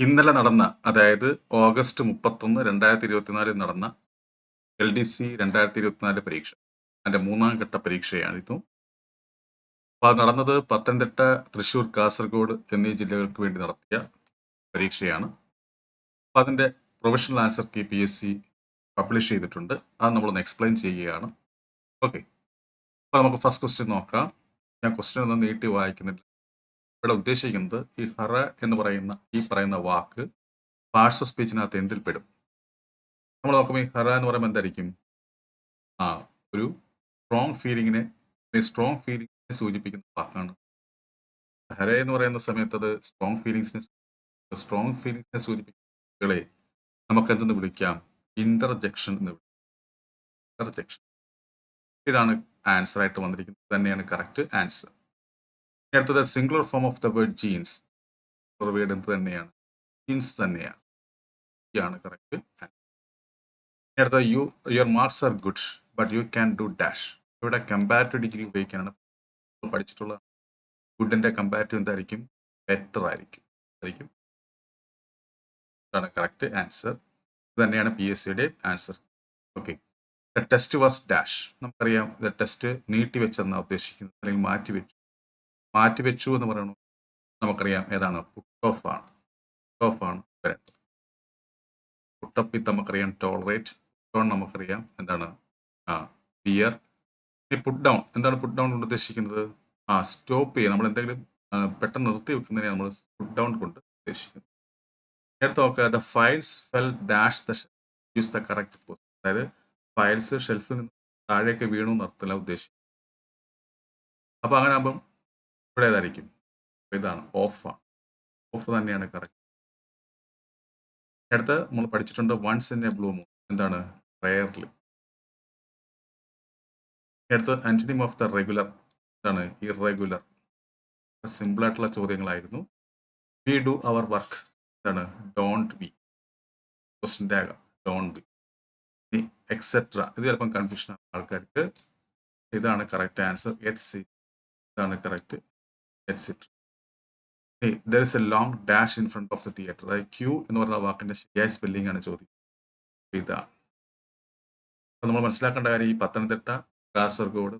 ഇന്നലെ നടന്ന അതായത് ഓഗസ്റ്റ് മുപ്പത്തൊന്ന് രണ്ടായിരത്തി ഇരുപത്തിനാലിൽ നടന്ന എൽ ഡി സി രണ്ടായിരത്തി ഇരുപത്തിനാല് പരീക്ഷ. അതിന്റെ മൂന്നാം ഘട്ട പരീക്ഷയാണിതും. അപ്പോൾ നടന്നത് പത്തനംതിട്ട തൃശ്ശൂർ കാസർഗോഡ് എന്നീ ജില്ലകൾക്ക് വേണ്ടി നടത്തിയ പരീക്ഷയാണ്. അപ്പോൾ അതിന്റെ professional answer key P S C publish ചെയ്തിട്ടുണ്ട്. അത് നമ്മളൊന്ന് എക്സ്പ്ലെയിൻ ചെയ്യുകയാണ്. ഓക്കെ. അപ്പോൾ നമുക്ക് ഫസ്റ്റ് ക്വസ്റ്റ്യൻ നോക്കാം. ഞാൻ ക്വസ്റ്റ്യൻ ഒന്ന് നീട്ടി വായിക്കുന്നില്ല. ഇവിടെ ഉദ്ദേശിക്കുന്നത് ഈ ഹറ എന്ന് പറയുന്ന ഈ പറയുന്ന വാക്ക് പാർട്സ് ഓഫ് സ്പീച്ചിനകത്ത് എന്തിൽ പെടും നമ്മൾ നോക്കുമ്പോൾ ഈ ഹറ എന്ന് പറയുമ്പോൾ എന്തായിരിക്കും? ആ ഒരു സ്ട്രോങ് ഫീലിങ്ങിനെ സ്ട്രോങ് ഫീലിംഗിനെ സൂചിപ്പിക്കുന്ന വാക്കാണ്. ഹര എന്ന് പറയുന്ന സമയത്ത് അത് സ്ട്രോങ് ഫീലിങ്സിനെ സ്ട്രോങ് ഫീലിങ്സിനെ സൂചിപ്പിക്കുന്ന നമുക്ക് എന്തെന്ന് വിളിക്കാം? ഇന്റർജെക്ഷൻ എന്ന് വിളിക്കാം. ഇന്റർജെക്ഷൻ ഇതാണ് ആൻസർ ആയിട്ട് വന്നിരിക്കുന്നത്. തന്നെയാണ് കറക്റ്റ് ആൻസർ അടുത്തത് singular form of the word jeans. Word എന്ത് തന്നെയാണ്? ജീൻസ് തന്നെയാണ്. ആണ് കറക്റ്റ് നേരത്തെ you your marks are good but you can do dash ഇവിടെ കമ്പാരിറ്റീവ് ഡിഗ്രി ഉപയോഗിക്കാനാണ് പഠിച്ചിട്ടുള്ള ഗുഡിന്റെ കമ്പാരിറ്റീവ് എന്തായിരിക്കും? ബെറ്റർ ആയിരിക്കും. ആയിരിക്കും. ഇതാണ് കറക്റ്റ് ആൻസർ ഇത് തന്നെയാണ് പി എസ് സിയുടെ answer okay the test was dash നമുക്കറിയാം ദ ടെസ്റ്റ് നീട്ടി വെച്ചെന്നാണ് ഉദ്ദേശിക്കുന്നത് അല്ലെങ്കിൽ മാറ്റി വെച്ചു. മാറ്റി വെച്ചു എന്ന് പറയുന്നത് നമുക്കറിയാം ഏതാണ്. പുട്ട് ഓഫ് ആണ്. പുട്ട് ഓഫ് ആണ് പുട്ടപ്പ് വിത്ത് നമുക്കറിയാം. ടോളറേറ്റ് ഡൗൺ നമുക്കറിയാം എന്താണ്? ആ ബിയർ ഈ പുട്ട് ഡൗൺ എന്താണ് പുട്ട് ഡൗൺ കൊണ്ട് ഉദ്ദേശിക്കുന്നത്? ആ സ്റ്റോപ്പ് ചെയ്യുക. നമ്മൾ എന്തെങ്കിലും പെട്ടെന്ന് നിർത്തി വെക്കുന്നതിനെ നമ്മൾ പുട്ട് ഡൗൺ കൊണ്ട് ഉദ്ദേശിക്കുന്നത് നേരത്തെ നോക്കുക. The files fell dash the use the correct position അതായത് ഫയൽസ് ഷെൽഫിൽ നിന്ന് താഴേക്ക് വീണു നിർത്തല ഉദ്ദേശിക്കുന്നത്. അപ്പോൾ അങ്ങനെ ആകുമ്പം ഇവിടെ ഇതാണ് ഓഫ്. ഓഫ് തന്നെയാണ് കറക്റ്റ് അടുത്ത് നമ്മൾ പഠിച്ചിട്ടുണ്ട് once in a blue moon എന്താണ്? റയർലി അടുത്ത് ആന്റണിം ഓഫ് ദ റെഗുലർ എന്താണ് ഇറഗുലർ സിമ്പിൾ ആയിട്ടുള്ള ചോദ്യങ്ങളായിരുന്നു. വി ഡു അവർ വർക്ക് എന്താണ് ഡോണ്ട് ബി ക്വസ്റ്റിന്റെ ആകാം ഡോണ്ട് ബി ഇനി എക്സെട്ര ഇത് ചിലപ്പം കൺഫ്യൂഷൻ ആൾക്കാർക്ക് ഇതാണ് കറക്റ്റ് ആൻസർ എറ്റ് സി ഇതാണ് correct etcetera there is a long dash in front of the theater. Right? Q എന്ന് പറഞ്ഞ വാക്കിന്റെ ശരിയായ സ്പെല്ലിംഗ് ആണ് ചോദ്യം. ഇതാണ് നമ്മൾ മനസ്സിലാക്കേണ്ട കാര്യം ഈ പത്തനംതിട്ട കാസർഗോഡ്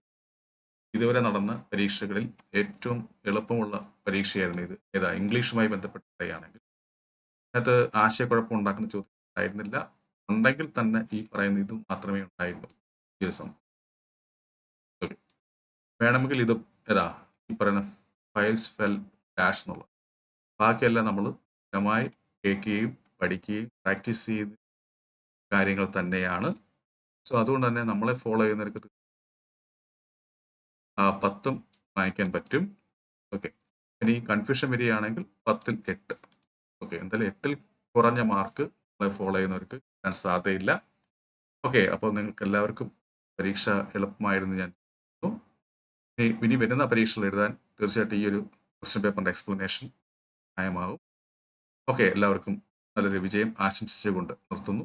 ഇതുവരെ നടന്ന പരീക്ഷകളിൽ ഏറ്റവും എളുപ്പമുള്ള പരീക്ഷയായിരുന്നു ഇത്. ഏതാ ഇംഗ്ലീഷുമായി ബന്ധപ്പെട്ടാണെങ്കിൽ അതിനകത്ത് ആശയക്കുഴപ്പം ഉണ്ടാക്കുന്ന ചോദ്യം ഉണ്ടായിരുന്നില്ല. ഉണ്ടെങ്കിൽ തന്നെ ഈ പറയുന്ന ഇത് മാത്രമേ ഉണ്ടായിരുന്നു ദിവസം വേണമെങ്കിൽ ഇത് ഏതാ ഈ പറയുന്ന ഫയൽസ് ഫെൽ ഡാഷ് എന്നുള്ളത് ബാക്കിയെല്ലാം നമ്മൾ സ്ഥിരമായി കേൾക്കുകയും പഠിക്കുകയും പ്രാക്ടീസ് ചെയ്യുന്ന കാര്യങ്ങൾ തന്നെയാണ്. സോ അതുകൊണ്ട് തന്നെ നമ്മളെ ഫോളോ ചെയ്യുന്നവർക്ക് പത്തും വാങ്ങിക്കാൻ പറ്റും. ഓക്കെ ഇനി കൺഫ്യൂഷൻ വരികയാണെങ്കിൽ പത്തിൽ എട്ട്. ഓക്കെ എന്തായാലും എട്ടിൽ കുറഞ്ഞ മാർക്ക് നമ്മളെ ഫോളോ ചെയ്യുന്നവർക്ക് കിട്ടാൻ സാധ്യതയില്ല. ഓക്കെ അപ്പോൾ നിങ്ങൾക്ക് എല്ലാവർക്കും പരീക്ഷ എളുപ്പമായിരുന്നു ഞാൻ ഇനി വരുന്ന പരീക്ഷകൾ എഴുതാൻ തീർച്ചയായിട്ടും ഈ ഒരു ക്വസ്റ്റ്യൻ പേപ്പറിന്റെ എക്സ്പ്ലനേഷൻ ന്യായമാകും ഓക്കെ എല്ലാവർക്കും നല്ലൊരു വിജയം ആശംസിച്ചുകൊണ്ട് നിർത്തുന്നു.